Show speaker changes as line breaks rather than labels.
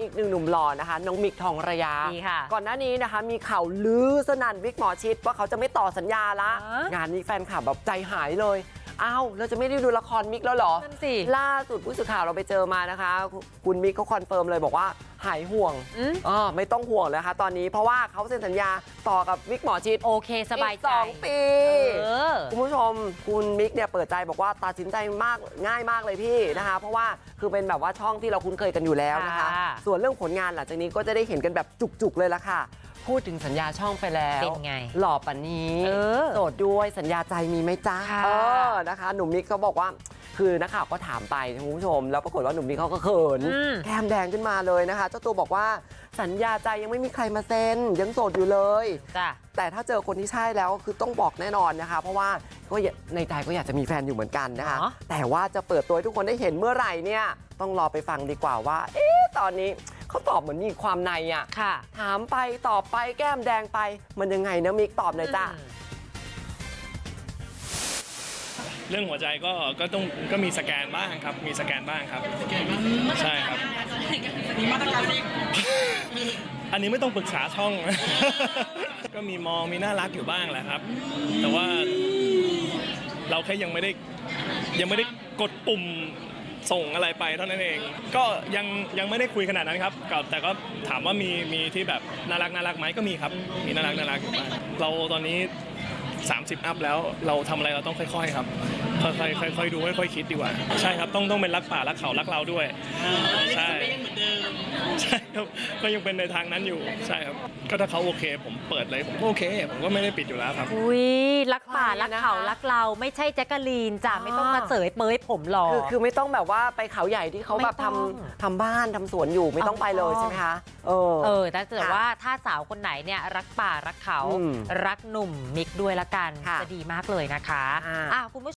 อีกหนึ่งหนุ่มหล่อนะคะน้องมิกทองระยา
ดีค่ะ
ก่อนหน้านี้นะคะ มีข่าวลือสนั่นวิกหมอชิดว่าเขาจะไม่ต่อสัญญาละ
ฮะ
งานนี้แฟนคลับแบบใจหายเลยอ้าวเราจะไม่ได้ดูละครมิกแล้วเหรอ
นั่นสิ
ล่าสุดผู้สื่อข่าวเราไปเจอมานะคะ คุณมิกเขาคอนเฟิร์มเลยบอกว่า หายห่วง
อืม
อ่าไม่ต้องห่วงเลยค่ะตอนนี้เพราะว่าเขาเซ็นสัญญาต่อกับวิกหมอชิด
โอเคสบาย
อีก
ใจ
สองปี
เออ
คุณผู้ชมคุณมิกเนี่ยเปิดใจบอกว่าตัดสินใจมากง่ายมากเลยพี่นะคะ เพราะว่าคือเป็นแบบว่าช่องที่เราคุ้นเคยกันอยู่แล้วนะคะ
ค่ะ
ส่วนเรื่องผลงานหลังจากนี้ก็จะได้เห็นกันแบบจุกๆเลยละค่ะพูดถึงสัญญาช่องไปแล้ว
เป็นไง
หล่อปันนี้
เออ
โสดด้วยสัญญาใจมีไหมจ๊ะ
ค่ะ
เออนะคะ หนุ่มมิกเขาบอกว่า คือนักข่าวก็ถามไปคุณผู้ชม แล้วปรากฏว่าหนุ่มมิกเขาก็เขิน
อืม
แก้มแดงขึ้นมาเลยนะคะ เจ้าตัวบอกว่าสัญญาใจยังไม่มีใครมาเซ็นยังโสดอยู่เลย
จ้ะ
แต่ถ้าเจอคนที่ใช่แล้วคือต้องบอกแน่นอนนะคะ เพราะว่าก็อยากในใจก็อยากจะมีแฟนอยู่เหมือนกันนะคะ
เนาะ
แต่ว่าจะเปิดตัวให้ทุกคนได้เห็นเมื่อไหร่เนี่ยต้องรอไปฟังดีกว่าว่า เอ๊ะตอนนี้เขาตอบเหมือนมีความในอะ
ค่ะ
ถามไปตอบไปแก้มแดงไปมันยังไงนะมิกตอบหน่อยจ้ะ
เรื่องหัวใจก็ก็ต้องก็มีสแกนบ้างครับ มีสแกนบ้างครับ ใช่ครับอันนี้ไม่ต้องปรึกษาช่อง ก็มีมองมีน่ารักอยู่บ้างแหละครับ แต่ว่าเราแค่ยังไม่ได้ยังไม่ได้กดปุ่มส่งอะไรไปเท่านั้นเอง ก็ยังยังไม่ได้คุยขนาดนั้นครับก็แต่ก็ถามว่ามีมีที่แบบน่ารักน่ารักไหมก็มีครับ มีน่ารักน่ารักอยู่บ้างเราตอนนี้ 30 อัพแล้วเราทำอะไรเราต้องค่อยๆครับค่อยๆค่อยๆดูค่อยๆคิดดีกว่า ใช่ครับต้องต้องเป็นรักป่ารักเขารักเราด้วยใช่ ใช่ครับก็ยังเป็นในทางนั้นอยู่ใช่ครับก็ถ้าเขาโอเค ผมเปิดเลยผมก็โอเค ผมก็ไม่ได้ปิดอยู่แล้วครับ
อุ้ยรักป่า
ใคร
รัก
นะคะ
เขารักเราไม่ใช่แจ๊กกะลีนจ้ะ
อ่า
ไม่ต้องมาเสยเปยผมหรอ
คือคือไม่ต้องแบบว่าไปเขาใหญ่ที่เขาแบบ
ไม่ต้
ทำ
อง
ทำบ้านทำสวนอยู่ไม่ต้องไปเลยใช่ไหมคะเออ
เออแต่เกิด
ค่ะ
ว่าถ้าสาวคนไหนเนี่ยรักป่ารักเขา
อืม
รักหนุ่มมิกด้วยละกัน
ค่ะ
จะดีมากเลยนะคะ
อ่า
อะคุณผู้